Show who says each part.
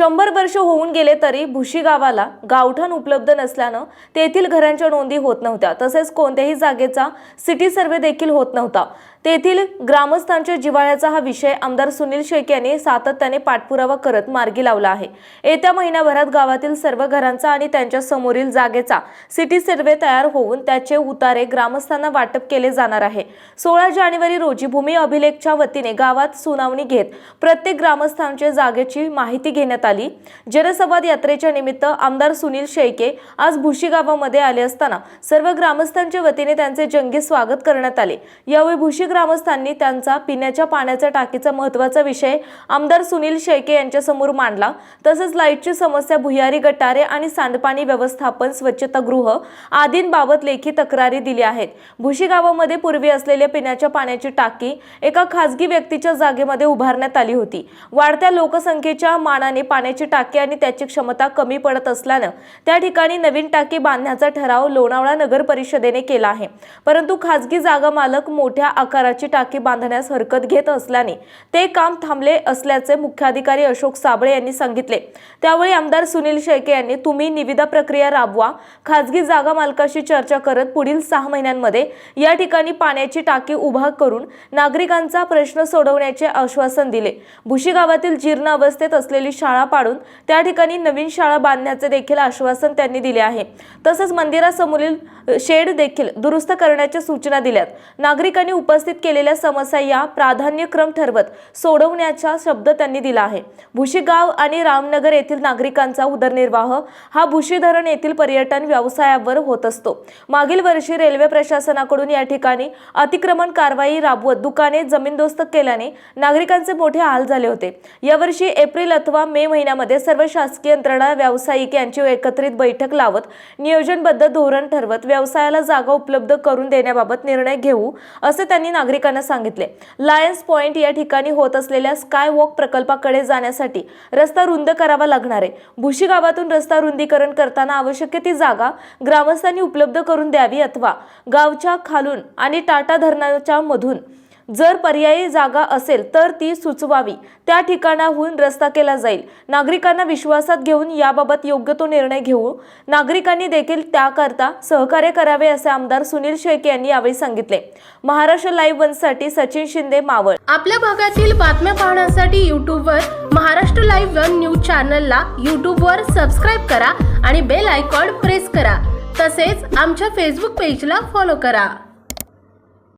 Speaker 1: शंभर वर्ष होऊन गेले तरी भुशी गावाला गावठाण उपलब्ध नसल्यानं तेथील घरांच्या नोंदी होत नव्हत्या. तसेच कोणत्याही जागेचा सिटी सर्वे देखील होत नव्हता. तेथील ग्रामस्थांच्या जिव्हाळ्याचा हा विषय आमदार सुनील शेख यांनी सातत्याने पाठपुरावा करत मार्गी लावला आहे. येत्या महिन्याभरात गावातील सर्व घरांचा आणि त्यांच्या समोरील जागेचा सिटी सर्वे तयार होऊन त्याचे उतारे ग्रामस्थांना वाटप केले जाणार आहे. सोळा जानेवारी रोजी भूमी अभिलेखच्या वतीने गावात सुनावणी घेत प्रत्येक ग्रामस्थांच्या जागेची माहिती घेण्यात आली. जनसंवाद यात्रेच्या निमित्त आमदार सुनील शेळके आज भुशी गावामध्ये आले असताना सर्व ग्रामस्थांच्या वतीने त्यांचे जंगी स्वागत करण्यात आले. यावेळी भुशी ग्रामस्थांनी त्यांचा पिण्याच्या पाण्याच्या टाकीचा महत्त्वाचा विषय आमदार सुनील शेळके यांच्या समोर मांडला. तसंच लाईटची समस्या भुयारी गटारे आणि सांडपाणी व्यवस्थापन स्वच्छतागृह आदींबाबत लेखी तक्रारी दिल्या आहेत. भुशी गावामध्ये पूर्वी असलेल्या पिण्याच्या पाण्याची टाकी एका खासगी व्यक्तीच्या जागेमध्ये उभारण्यात आली होती. वाढत्या लोकसंख्येच्या मानाने पाण्याची टाकी आणि त्याची क्षमता कमी पडत असल्यानं त्या ठिकाणी नवीन टाकी बांधण्याचा ठराव लोणावळा नगर परिषदेने केला आहे. परंतु खासगी जागा मालक मोठ्या आकार आकाराची टाकी बांधण्यास हरकत घेत असल्याने ते काम थांबले असल्याचे मुख्याधिकारी अशोक साबळे यांनी सांगितले. त्यावेळी आमदार सुनील शेळके यांनी तुम्ही निविदा प्रक्रिया राबवा. खासगी जागा मालकाशी चर्चा करत पुढील सहा महिन्यांमध्ये या ठिकाणी पाण्याची टाकी उभा करून नागरिकांचा प्रश्न सोडवण्याचे आश्वासन दिले. भुशी गावातील जीर्ण अवस्थेत असलेली शाळा पाडून त्या ठिकाणी नवीन शाळा बांधण्याचे देखील आश्वासन त्यांनी दिले आहे. तसंच मंदिरासमोरील शेड देखील दुरुस्त करण्याच्या सूचना दिल्यात. नागरिकांनी उपस्थित केलेल्या समस्या या प्राधान्यक्रम ठरवत सोडवण्याचा शब्द त्यांनी दिला आहे. भुशीगाव आणि रामनगर येथील नागरिकांचा उदरनिर्वाह हा भुशी धरण येथील पर्यटन व्यवसायावर होत असतो. मागील वर्षी रेल्वे प्रशासनाकडून या ठिकाणी अतिक्रमण कारवाई राबवत दुकाने जमीनदोस्त केल्याने नागरिकांचे मोठे हाल झाले होते. यावर्षी एप्रिल अथवा मे महिन्यामध्ये सर्व शासकीय यंत्रणा व्यावसायिक यांची एकत्रित बैठक लावत नियोजनबद्ध धोरण ठरवत व्यवसायाला जागा उपलब्ध करून देण्याबाबत निर्णय घेऊ असे त्यांनी नागरिकांना सांगितले. लायन्स पॉइंट या ठिकाणी होत असलेल्या स्काय वॉक प्रकल्पाकडे जाण्यासाठी रस्ता रुंद करावा लागणार आहे. भुशी गावातून रस्ता रुंदीकरण करताना आवश्यक ती जागा ग्रामस्थांनी उपलब्ध करून द्यावी अथवा गावच्या खालून आणि टाटा धरणाच्या मधून जर पर्यायी जागा असेल तर ती सुचवावी. त्या ठिकाणाहून रस्ता केला जाईल. नागरिकांना विश्वासात घेऊन याबाबत योग्य तो निर्णय घेऊ. नागरिकांनी देखील त्याकरता सहकार्य करावे असे आमदार सुनील शेळके यांनी यावेळी सांगितले. महाराष्ट्र लाईव्ह वनसाठी सचिन शिंदे मावळ.
Speaker 2: आपल्या भागातील बातम्या पाहण्यासाठी यूट्यूबवर महाराष्ट्र लाईव्ह वन न्यूज चॅनलला यूट्यूबवर सबस्क्राईब करा आणि बेल आयकॉन प्रेस करा. तसेच आमच्या फेसबुक पेजला फॉलो करा.